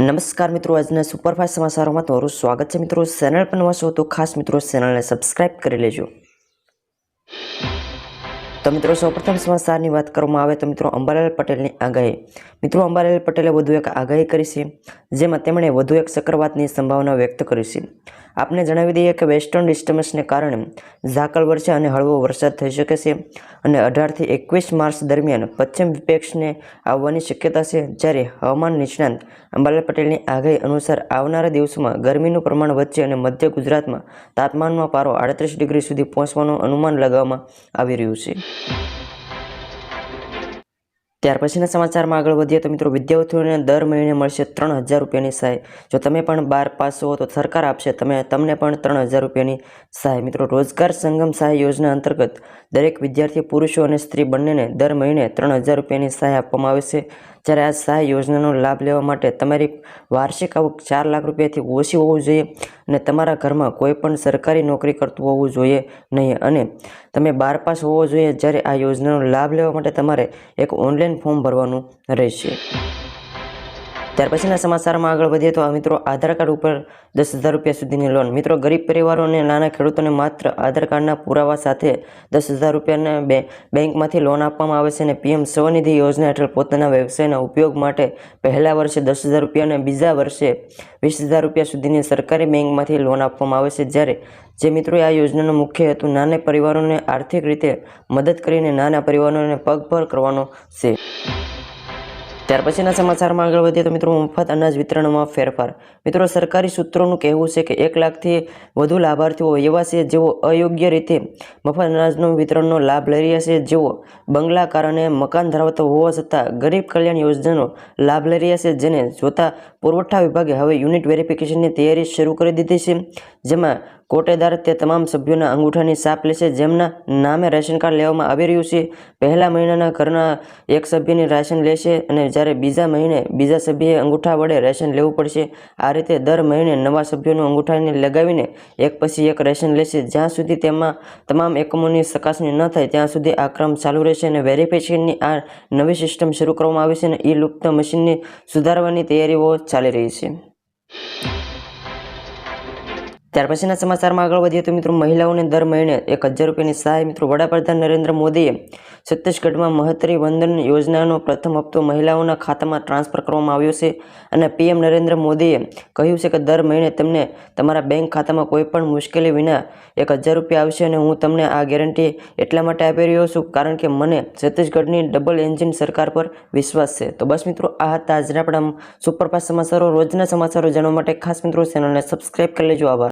નમસ્કાર મિત્રો, આજના સુપરફાસ્ટ સમાચારોમાં તમારું સ્વાગત છે. મિત્રો, ચેનલ પર નવા છો તો ખાસ મિત્રો, ચેનલને સબસ્ક્રાઈબ કરી લેજો. તો મિત્રો સૌપ્રથમ સમાચારની વાત કરવામાં આવે તો મિત્રો અંબાલાલ પટેલની આગાહી. મિત્રો અંબાલાલ પટેલે વધુ એક આગાહી કરી છે, જેમાં તેમણે વધુ એક ચક્રવાતની સંભાવના વ્યક્ત કરી છે. આપને જણાવી દઈએ કે વેસ્ટર્ન ડિસ્ટર્બન્સને કારણે ઝાકળ વર્ષે અને હળવો વરસાદ થઈ શકે છે અને અઢારથી એકવીસ માર્ચ દરમિયાન પશ્ચિમ વિપક્ષને આવવાની શક્યતા છે, જ્યારે હવામાન નિષ્ણાંત અંબાલાલ પટેલની આગાહી અનુસાર આવનારા દિવસોમાં ગરમીનું પ્રમાણ વચ્ચે અને મધ્ય ગુજરાતમાં તાપમાનમાં પારો આડત્રીસ ડિગ્રી સુધી પહોંચવાનું અનુમાન લગાવવામાં આવી રહ્યું છે. ત્યાર પછીના સમાચારમાં આગળ વધીએ તો મિત્રો વિદ્યાર્થીઓને દર મહિને મળશે ત્રણ હજાર રૂપિયાની સહાય. જો તમે પણ બાર પાસ હો તો સરકાર આપશે, તમે, તમને પણ ત્રણ હજાર રૂપિયાની સહાય. મિત્રો, રોજગાર સંગમ સહાય યોજના અંતર્ગત દરેક વિદ્યાર્થી પુરુષો અને સ્ત્રી બંનેને દર મહિને ત્રણ હજાર રૂપિયાની સહાય આપવામાં આવે છે. જ્યારે આ સહાય યોજનાનો લાભ લેવા માટે તમારી વાર્ષિક આવક ચાર લાખ રૂપિયાથી ઓછી હોવું જોઈએ અને તમારા ઘરમાં કોઈ પણ સરકારી નોકરી કરતું હોવું જોઈએ નહીં. અને તમે બાર પાસ હોવો જોઈએ જ્યારે આ યોજનાનો લાભ લેવા માટે તમારે એક ઓનલાઈન ફોર્મ ભરવાનું રહેશે. ત્યાર પછીના સમાચારમાં આગળ વધીએ તો મિત્રો આધાર કાર્ડ ઉપર દસ હજાર રૂપિયા સુધીની લોન. મિત્રો, ગરીબ પરિવારો અને નાના ખેડૂતોને માત્ર આધાર કાર્ડના પુરાવા સાથે દસ હજાર રૂપિયાના બે બેંકમાંથી લોન આપવામાં આવે છે અને પીએમ સ્વનિધિ યોજના હેઠળ પોતાના વ્યવસાયના ઉપયોગ માટે પહેલા વર્ષે દસ હજાર રૂપિયા અને બીજા વર્ષે વીસ હજાર રૂપિયા સુધીની સરકારી બેંકમાંથી લોન આપવામાં આવે છે. જ્યારે જે મિત્રો આ યોજનાનો મુખ્ય હેતુ નાના પરિવારોને આર્થિક રીતે મદદ કરીને નાના પરિવારોને પગભર કરવાનો છે. ત્યાર પછીના સમાચારમાં આગળ વધીએ તો મિત્રો મફત અનાજ વિતરણમાં ફેરફાર. મિત્રો સરકારી સૂત્રોનું કહેવું છે કે એક લાખથી વધુ લાભાર્થીઓ એવા છે જેઓ અયોગ્ય રીતે મફત અનાજનો વિતરણનો લાભ લઈ રહ્યા છે. જેઓ બંગલા કારણે મકાન ધરાવતા હોવા છતાં ગરીબ કલ્યાણ યોજનાનો લાભ લઈ રહ્યા છે જેને જોતા પુરવઠા વિભાગે હવે યુનિટ વેરિફિકેશનની તૈયારી શરૂ કરી દીધી છે. જેમાં કોટેદાર તે તમામ સભ્યોના અંગૂઠાની સાપ લેશે, જેમના નામે રેશન કાર્ડ લેવામાં આવી રહ્યું છે. પહેલા મહિનાના ઘરના એક સભ્યની રાશન લેશે અને જ્યારે બીજા મહિને બીજા સભ્યએ અંગૂઠા વડે રેશન લેવું પડશે, આ રીતે દર મહિને નવા સભ્યોનું અંગૂઠાને લગાવીને એક પછી એક રેશન લેશે. જ્યાં સુધી તેમાં તમામ એકમોની ચકાસણી ન થાય, ત્યાં સુધી આ ક્રમ ચાલુ રહેશે અને વેરિફિકેશનની આ નવી સિસ્ટમ શરૂ કરવામાં આવી છે અને ઈ લુપ્ત મશીનની સુધારવાની તૈયારીઓ ચાલી રહી છે. ત્યાર પછીના સમાચારમાં આગળ વધીએ તો મિત્રો મહિલાઓને દર મહિને એક હજાર રૂપિયાની સહાય મિત્રો વડાપ્રધાન નરેન્દ્ર મોદીએ છત્તીસગઢમાં મહત્તરી વંદન યોજનાનો પ્રથમ હપ્તો મહિલાઓના ખાતામાં ટ્રાન્સફર કરવામાં આવ્યો છે અને પીએમ નરેન્દ્ર મોદીએ કહ્યું છે કે દર મહિને તમને તમારા બેંક ખાતામાં કોઈપણ મુશ્કેલી વિના એક હજાર રૂપિયા આવશે અને હું તમને આ ગેરંટી એટલા માટે આપી રહ્યો છું કારણ કે મને છત્તીસગઢની ડબલ એન્જિન સરકાર પર વિશ્વાસ છે. તો બસ મિત્રો, આ હતા આજના આપણા સુપરફાસ્ટ સમાચારો. રોજના સમાચારો જાણવા માટે ખાસ મિત્રો ચેનલને સબસ્ક્રાઈબ કરી લેજો. આભાર.